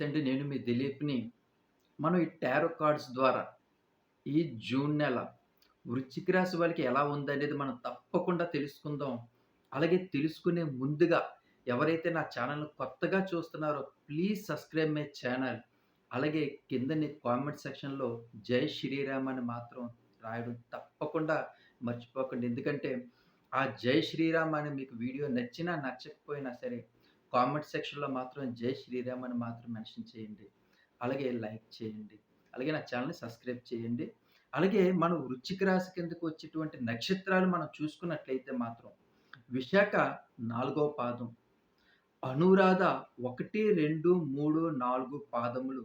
నమస్తే అండి. నేను మీ దిలీప్‌ని. మనం ఈ టారో కార్డ్స్ ద్వారా ఈ జూన్ నెల వృచ్చిక రాశి వాళ్ళకి ఎలా ఉందనేది మనం తప్పకుండా తెలుసుకుందాం. అలాగే తెలుసుకునే ముందుగా ఎవరైతే నా ఛానల్ కొత్తగా చూస్తున్నారో ప్లీజ్ సబ్స్క్రైబ్ మై ఛానల్. అలాగే కిందని కామెంట్ సెక్షన్‌లో జై శ్రీరామ్ అని మాత్రం రాయడం తప్పకుండా మర్చిపోకండి. ఎందుకంటే ఆ జై శ్రీరామ్ అని మీకు వీడియో నచ్చినా, నచ్చకపోయినా సరే కామెంట్ సెక్షన్‌లో మాత్రం జై శ్రీరామ్ అని మాత్రం మెన్షన్ చేయండి. అలాగే లైక్ చేయండి. అలాగే నా ఛానల్ని సబ్స్క్రైబ్ చేయండి. అలాగే మనం వృచ్చిక రాశి కిందకు వచ్చేటువంటి నక్షత్రాలు మనం చూసుకున్నట్లయితే మాత్రం విశాఖ నాలుగవ పాదం, అనురాధ 1, 2, 3, 4 పాదములు.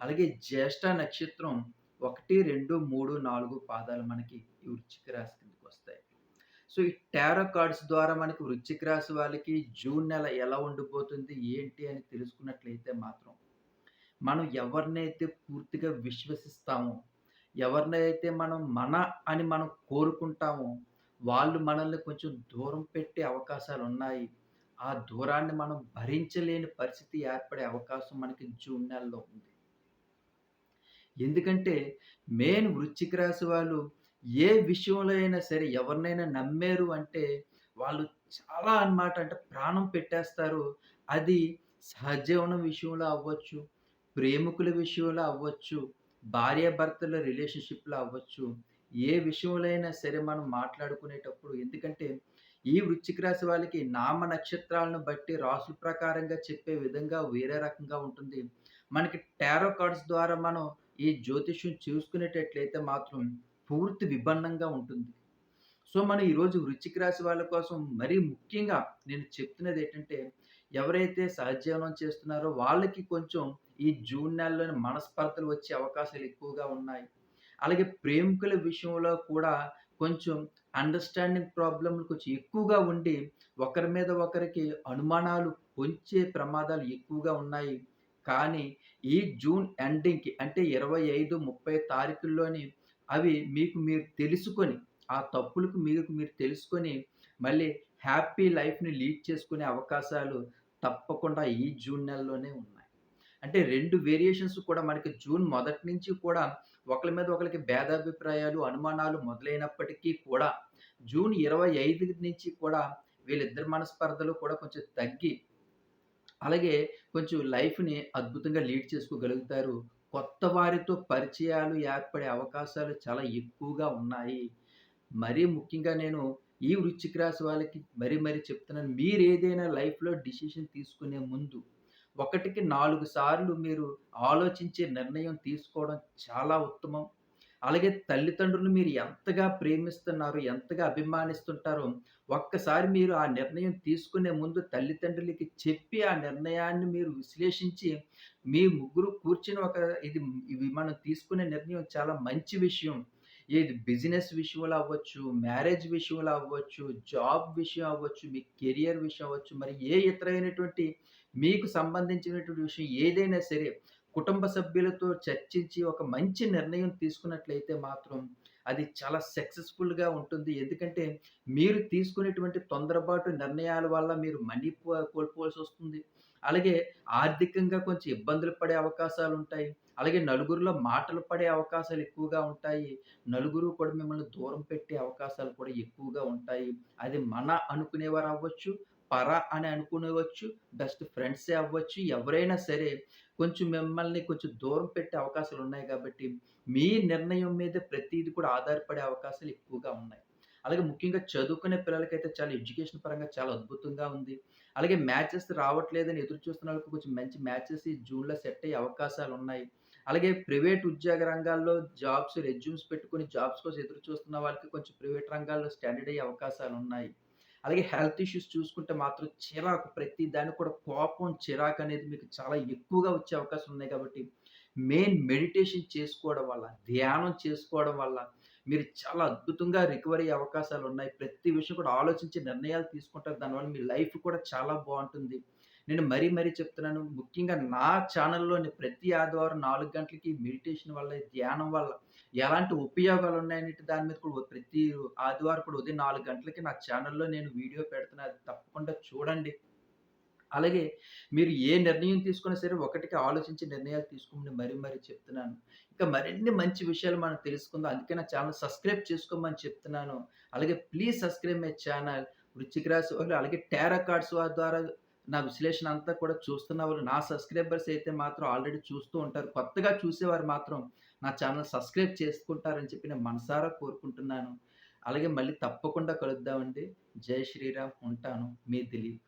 అలాగే జ్యేష్ఠ నక్షత్రం 1, 2, 3, 4 పాదాలు మనకి ఈ వృచ్చిక రాశి కిందకొస్తాయి. సో, ఈ టారో కార్డ్స్ ద్వారా మనకి వృశ్చిక రాశి వాళ్ళకి జూన్ నెల ఎలా ఉండిపోతుంది ఏంటి అని తెలుసుకున్నట్లయితే మాత్రం మనం ఎవరినైతే పూర్తిగా విశ్వసిస్తామో, ఎవరినైతే మనం మన అని మనం కోరుకుంటామో, వాళ్ళు మనల్ని కొంచెం దూరం పెట్టే అవకాశాలు ఉన్నాయి ఆ దూరాన్ని మనం భరించలేని పరిస్థితి ఏర్పడే అవకాశం మనకి జూన్ నెలలో ఉంది. ఎందుకంటే మెయిన్ వృశ్చిక రాశి వాళ్ళు ఏ విషయంలో అయినా సరే ఎవరినైనా నమ్మారు అంటే వాళ్ళు చాలా అన్నమాట అంటే ప్రాణం పెట్టేస్తారు. అది సహజీవనం విషయంలో అవ్వచ్చు, ప్రేమికుల విషయంలో అవ్వచ్చు, భార్యాభర్తల రిలేషన్‌షిప్‌లో అవ్వచ్చు. ఏ విషయంలో అయినా సరే మనం మాట్లాడుకునేటప్పుడు ఎందుకంటే ఈ వృశ్చిక రాశి వాళ్ళకి నామ నక్షత్రాలను బట్టి రాసుల ప్రకారంగా చెప్పే విధంగా వేరే రకంగా ఉంటుంది. మనకి టారో కార్డ్స్ ద్వారా మనం ఈ జ్యోతిష్యం చూసుకునేటట్లయితే మాత్రం పూర్తి విభిన్నంగా ఉంటుంది. సో, మనం ఈరోజు వృచ్చిక రాశి వాళ్ళ కోసం మరీ ముఖ్యంగా నేను చెప్తున్నది ఏంటంటే ఎవరైతే సహజీవనం చేస్తున్నారో వాళ్ళకి కొంచెం ఈ జూన్ నెలలోని మనస్పర్ధలు వచ్చే అవకాశాలు ఎక్కువగా ఉన్నాయి. అలాగే ప్రేమికుల విషయంలో కూడా కొంచెం అండర్‌స్టాండింగ్ ప్రాబ్లంలు కొంచెం ఎక్కువగా ఉండి ఒకరి మీద ఒకరికి అనుమానాలు పొంచే ప్రమాదాలు ఎక్కువగా ఉన్నాయి. కానీ ఈ జూన్ ఎండింగ్‌కి అంటే 25, 30 తారీఖుల్లోని అవి మీకు మీరు తెలుసుకొని, ఆ తప్పులకు మీకు మీరు తెలుసుకొని మళ్ళీ హ్యాపీ లైఫ్‌ని లీడ్ చేసుకునే అవకాశాలు తప్పకుండా ఈ జూన్ నెలలోనే ఉన్నాయి. అంటే రెండు వేరియేషన్స్ కూడా మనకి జూన్ మొదటి నుంచి కూడా ఒకళ్ళ మీద ఒకరికి భేదాభిప్రాయాలు, అనుమానాలు మొదలైనప్పటికీ కూడా జూన్ 25 నుంచి కూడా వీళ్ళిద్దరి మనస్పర్ధలు కూడా కొంచెం తగ్గి అలాగే కొంచెం లైఫ్‌ని అద్భుతంగా లీడ్ చేసుకోగలుగుతారు. కొత్త వారితో పరిచయాలు ఏర్పడే అవకాశాలు చాలా ఎక్కువగా ఉన్నాయి. మరీ ముఖ్యంగా నేను ఈ వృశ్చిక రాశి వాళ్ళకి మరీ మరీ చెప్తున్నాను. మీరు ఏదైనా లైఫ్‌లో డిసిషన్ తీసుకునే ముందు ఒకటికి నాలుగు సార్లు మీరు ఆలోచించే నిర్ణయం తీసుకోవడం చాలా ఉత్తమం. అలాగే తల్లిదండ్రులు మీరు ఎంతగా ప్రేమిస్తున్నారు ఎంతగా అభిమానిస్తుంటారో ఒక్కసారి మీరు ఆ నిర్ణయం తీసుకునే ముందు తల్లిదండ్రులకి చెప్పి ఆ నిర్ణయాన్ని మీరు విశ్లేషించి మీ ముగ్గురు కూర్చుని ఒక ఇది ఇవి మనం తీసుకునే నిర్ణయం చాలా మంచి విషయం. ఏది బిజినెస్ విషయంలో అవ్వచ్చు, మ్యారేజ్ విషయంలో అవ్వచ్చు, జాబ్ విషయం అవ్వచ్చు, మీ కెరియర్ విషయం అవ్వచ్చు, మరి ఏ ఇతరైనటువంటి మీకు సంబంధించినటువంటి విషయం ఏదైనా సరే కుటుంబ సభ్యులతో చర్చించి ఒక మంచి నిర్ణయం తీసుకున్నట్లయితే మాత్రం అది చాలా సక్సెస్‌ఫుల్‌గా ఉంటుంది. ఎందుకంటే మీరు తీసుకునేటువంటి తొందరపాటు నిర్ణయాల వల్ల మీరు మనీ కోల్పోవాల్సి వస్తుంది అలాగే ఆర్థికంగా కొంచెం ఇబ్బందులు పడే అవకాశాలు ఉంటాయి అలాగే నలుగురిలో మాటలు పడే అవకాశాలు ఎక్కువగా ఉంటాయి. నలుగురు కూడా మిమ్మల్ని దూరం పెట్టే అవకాశాలు కూడా ఎక్కువగా ఉంటాయి. అది మన అనుకునేవారు అవ్వచ్చు, పర అని అనుకునేవచ్చు, బెస్ట్ ఫ్రెండ్సే అవ్వచ్చు. ఎవరైనా సరే కొంచెం మిమ్మల్ని కొంచెం దూరం పెట్టే అవకాశాలు ఉన్నాయి కాబట్టి మీ నిర్ణయం మీద ప్రతిదీ కూడా ఆధారపడే అవకాశాలు ఎక్కువగా ఉన్నాయి. అలాగే ముఖ్యంగా చదువుకునే పిల్లలకైతే చాలా ఎడ్యుకేషన్ పరంగా చాలా అద్భుతంగా ఉంది. అలాగే మ్యాచెస్ రావట్లేదని ఎదురు చూస్తున్న వాళ్ళకి కొంచెం మంచి మ్యాచెస్ ఈ జూన్‌లో సెట్ అయ్యే అవకాశాలు ఉన్నాయి అలాగే ప్రైవేట్ ఉద్యోగ రంగాల్లో జాబ్స్ రెజ్యూమ్స్ పెట్టుకుని జాబ్స్ కోసం ఎదురు చూస్తున్న వాళ్ళకి కొంచెం ప్రైవేట్ రంగాల్లో స్టాండర్డ్ అయ్యే అవకాశాలు ఉన్నాయి అలాగే హెల్త్ ఇష్యూస్ చూసుకుంటే మాత్రం చిరాకు ప్రతి దానికి కూడా కోపం, చిరాకు అనేది మీకు చాలా ఎక్కువగా వచ్చే అవకాశం ఉన్నాయి కాబట్టి మెయిన్ మెడిటేషన్ చేసుకోవడం వల్ల, ధ్యానం చేసుకోవడం వల్ల మీరు చాలా అద్భుతంగా రికవరీ అయ్యే అవకాశాలున్నాయి. ప్రతి విషయం కూడా ఆలోచించి నిర్ణయాలు తీసుకుంటారు. దానివల్ల మీ లైఫ్ కూడా చాలా బాగుంటుంది నేను మరీ మరీ చెప్తున్నాను. ముఖ్యంగా నా ఛానల్లోని ప్రతి ఆదివారం నాలుగు గంటలకి మెడిటేషన్ వల్ల, ధ్యానం వల్ల ఎలాంటి ఉపయోగాలు ఉన్నాయనే దాని మీద కూడా ప్రతి ఆదివారం కూడా ఉదయం నాలుగు గంటలకి నా ఛానల్లో నేను వీడియో పెడుతున్నా. అది తప్పకుండా చూడండి. అలాగే మీరు ఏ నిర్ణయం తీసుకున్నా సరే ఒకటికి ఆలోచించి నిర్ణయాలు తీసుకోమని మరీ మరీ చెప్తున్నాను. ఇంకా మరిన్ని మంచి విషయాలు మనం తెలుసుకుందాం. అందుకే నా ఛానల్ సబ్స్క్రైబ్ చేసుకోమని చెప్తున్నాను. అలాగే ప్లీజ్ సబ్స్క్రైబ్ మై ఛానల్. వృశ్చిక రాశి వాళ్ళు అలాగే టారా కార్డ్స్ ద్వారా నా విశ్లేషణ అంతా కూడా చూస్తున్న వాళ్ళు నా సబ్స్క్రైబర్స్ అయితే మాత్రం ఆల్రెడీ చూస్తూ ఉంటారు. కొత్తగా చూసేవారు మాత్రం నా ఛానల్ సబ్స్క్రైబ్ చేసుకుంటారని చెప్పి నేను మనసారా కోరుకుంటున్నాను. అలాగే మళ్ళీ తప్పకుండా కలుద్దామండి. జై శ్రీరామ్. ఉంటాను. మీ దిలీప్.